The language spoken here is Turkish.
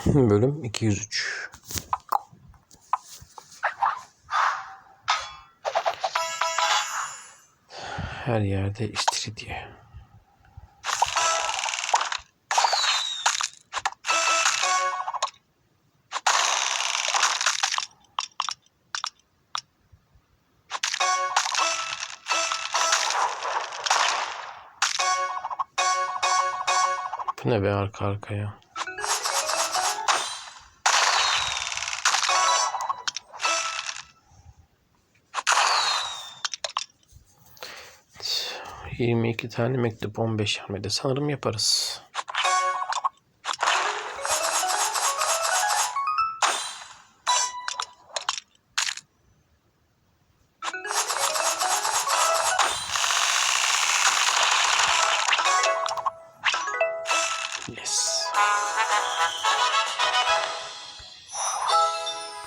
bölüm 203. Her yerde istiridye. Bu ne be arka arkaya? 22 tane mektup 15 hamlede sanırım yaparız. Yes.